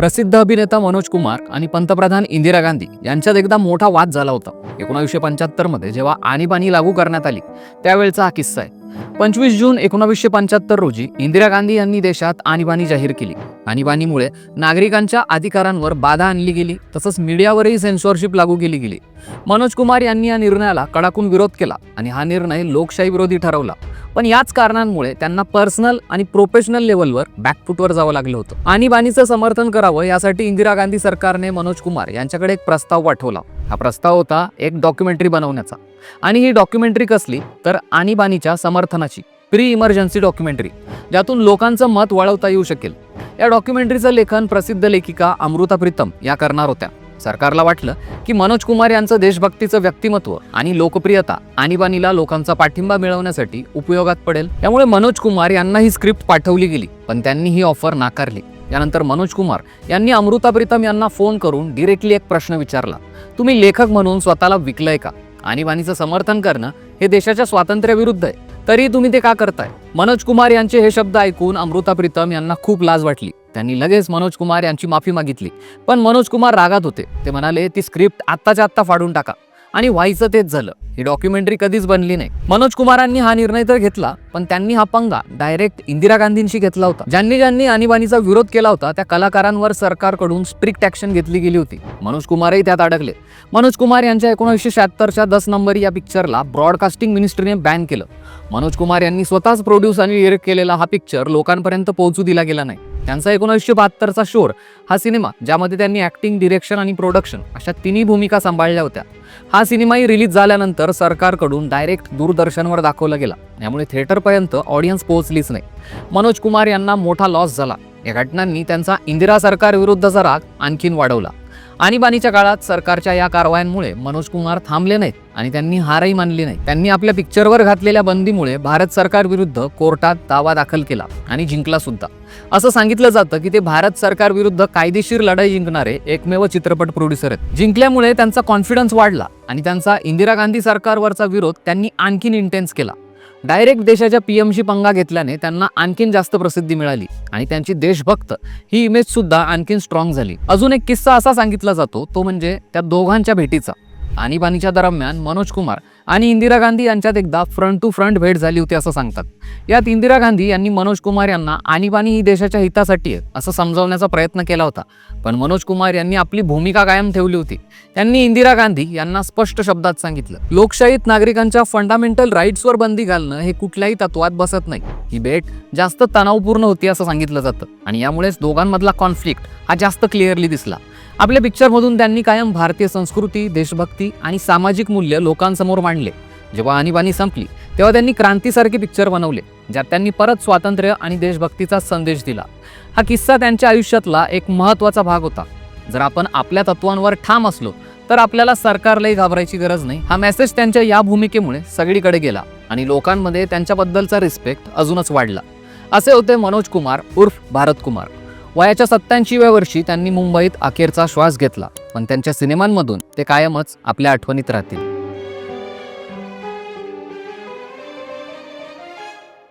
प्रसिद्ध अभिनेता मनोज कुमार आणि पंतप्रधान इंदिरा गांधी यांच्यात एकदा मोठा वाद झाला होता. एकोणावीसशे पंच्याहत्तरमध्ये जेव्हा आणीबाणी लागू करण्यात आली त्यावेळचा हा किस्सा आहे. पंचवीस जून एकोणावीसशे पंच्याहत्तर रोजी इंदिरा गांधी यांनी देशात आणीबाणी जाहीर केली. आणीबाणीमुळे नागरिकांच्या अधिकारांवर बाधा आणली गेली तसंच मीडियावरही सेन्सॉरशिप लागू केली गेली. मनोज कुमार यांनी या निर्णयाला कडाकून विरोध केला आणि हा निर्णय लोकशाही विरोधी ठरवला. पण याच कारणांमुळे त्यांना पर्सनल आणि प्रोफेशनल लेवलवर बॅकफुटवर जावं लागलं होतं. आणीबाणीचं समर्थन करावं यासाठी इंदिरा गांधी सरकारने मनोज कुमार यांच्याकडे एक प्रस्ताव पाठवला. हा प्रस्ताव होता एक डॉक्युमेंटरी बनवण्याचा. आणि ही डॉक्युमेंटरी कसली? तर आणीबाणीच्या समर्थनाची प्री इमर्जन्सी डॉक्युमेंटरी ज्यातून लोकांचं मत वळवता येऊ शकेल. या डॉक्युमेंटरीचं लेखन प्रसिद्ध लेखिका अमृता प्रीतम या करणार होत्या. सरकारला वाटलं की मनोज कुमार यांचं देशभक्तीचं व्यक्तिमत्व आणि लोकप्रियता आणीबाणीला लोकांचा पाठिंबा मिळवण्यासाठी उपयोगात पडेल. त्यामुळे मनोज कुमार यांना ही स्क्रिप्ट पाठवली गेली पण त्यांनी ही ऑफर नाकारली. यानंतर मनोज कुमार यांनी अमृता प्रीतम यांना फोन करून डिरेक्टली एक प्रश्न विचारला. तुम्ही लेखक म्हणून स्वतःला विकलंय का? आणीबाणीचं समर्थन करणं हे देशाच्या स्वातंत्र्याविरुद्ध आहे. तरी तुम्ही ते का करताय? मनोज कुमार यांचे हे शब्द ऐकून अमृता प्रीतम यांना खूप लाज वाटली. त्यांनी लगेच मनोज कुमार यांची माफी मागितली. पण मनोज कुमार रागात होते. ते म्हणाले ती स्क्रिप्ट आत्ताच्या आत्ता फाडून टाका. आणि व्हायचं तेच झालं. ही डॉक्युमेंटरी कधीच बनली नाही. मनोज कुमारांनी हा निर्णय तर घेतला पण त्यांनी हा पंगा डायरेक्ट इंदिरा गांधींशी घेतला होता. ज्यांनी ज्यांनी आणीबाणीचा विरोध केला होता त्या कलाकारांवर सरकारकडून स्ट्रिक्ट ऍक्शन घेतली गेली होती. मनोज कुमारही त्यात अडकले. मनोज कुमार यांच्या एकोणीसशे शहात्तरच्या दस नंबर या पिक्चरला ब्रॉडकास्टिंग मिनिस्ट्रीने बॅन केलं. मनोज कुमार यांनी स्वतःच प्रोड्यूस आणि डिरेक्ट केलेला हा पिक्चर लोकांपर्यंत पोहोचू दिला गेला नाही. त्यांचा एकोणीसशे बहात्तरचा शोर हा सिनेमा ज्यामध्ये त्यांनी ऍक्टिंग डिरेक्शन आणि प्रोडक्शन अशा तिन्ही भूमिका सांभाळल्या होत्या. हा सिनेमाही रिलीज झाल्यानंतर सरकारकडून डायरेक्ट दूरदर्शनवर दाखवला गेला. यामुळे थिएटरपर्यंत ऑडियन्स पोहोचलीच नाही. मनोज कुमार यांना मोठा लॉस झाला. या घटनांनी त्यांचा इंदिरा सरकारविरुद्धचा राग आणखीन वाढवला. आणीबाणीच्या काळात सरकारच्या या कारवायांमुळे मनोज कुमार थांबले नाहीत आणि त्यांनी हारही मानली नाही त्यांनी आपल्या पिक्चरवर घातलेल्या बंदीमुळे भारत सरकार विरुद्ध कोर्टात दावा दाखल केला आणि जिंकला सुद्धा. असं सांगितलं जातं की ते भारत सरकार विरुद्ध कायदेशीर लढाई जिंकणारे एकमेव चित्रपट प्रोड्युसर आहेत. जिंकल्यामुळे त्यांचा कॉन्फिडन्स वाढला आणि त्यांचा इंदिरा गांधी सरकारवरचा विरोध त्यांनी आणखीन इंटेन्स केला. डायरेक्ट देशाच्या पीएमशी पंगा घेतल्याने त्यांना आणखीन जास्त प्रसिद्धी मिळाली आणि त्यांची देशभक्त ही इमेज सुद्धा आणखीन स्ट्रॉंग झाली. अजून एक किस्सा असा सांगितला जातो तो म्हणजे त्या दोघांच्या भेटीचा. आणीबाणीच्या दरम्यान मनोज कुमार आणि इंदिरा गांधी यांच्यात एकदा फ्रंट टू फ्रंट भेट झाली होती असं सांगतात. यात इंदिरा गांधी यांनी मनोज कुमार यांना आणीबाणी ही देशाच्या हितासाठी आहे असं समजावण्याचा प्रयत्न केला होता. पण मनोज कुमार यांनी आपली भूमिका कायम ठेवली होती. त्यांनी इंदिरा गांधी यांना स्पष्ट शब्दात सांगितलं लोकशाहीत नागरिकांच्या फंडामेंटल राईट्सवर बंदी घालणं हे कुठल्याही तत्वात बसत नाही. ही भेट जास्त तणावपूर्ण होती असं सांगितलं जातं. आणि यामुळेच दोघांमधला कॉन्फ्लिक्ट हा जास्त क्लिअरली दिसला. आपल्या पिक्चरमधून त्यांनी कायम भारतीय संस्कृती देशभक्ती आणि सामाजिक मूल्य लोकांसमोर मांडले. जेव्हा आणीबाणी संपली तेव्हा त्यांनी क्रांतीसारखे पिक्चर बनवले ज्यात त्यांनी परत स्वातंत्र्य आणि देशभक्तीचा संदेश दिला. हा किस्सा त्यांच्या आयुष्यातला एक महत्त्वाचा भाग होता. जर आपण आपल्या तत्वांवर ठाम असलो तर आपल्याला सरकारलाही घाबरायची गरज नाही. हा मेसेज त्यांच्या या भूमिकेमुळे सगळीकडे गेला आणि लोकांमध्ये त्यांच्याबद्दलचा रिस्पेक्ट अजूनच वाढला. असे होते मनोज कुमार उर्फ भारत कुमार. वयाच्या सत्त्याऐंशीव्या वर्षी त्यांनी मुंबईत अखेरचा श्वास घेतला. पण त्यांच्या सिनेमांमधून ते कायमच आपल्या आठवणीत राहतील.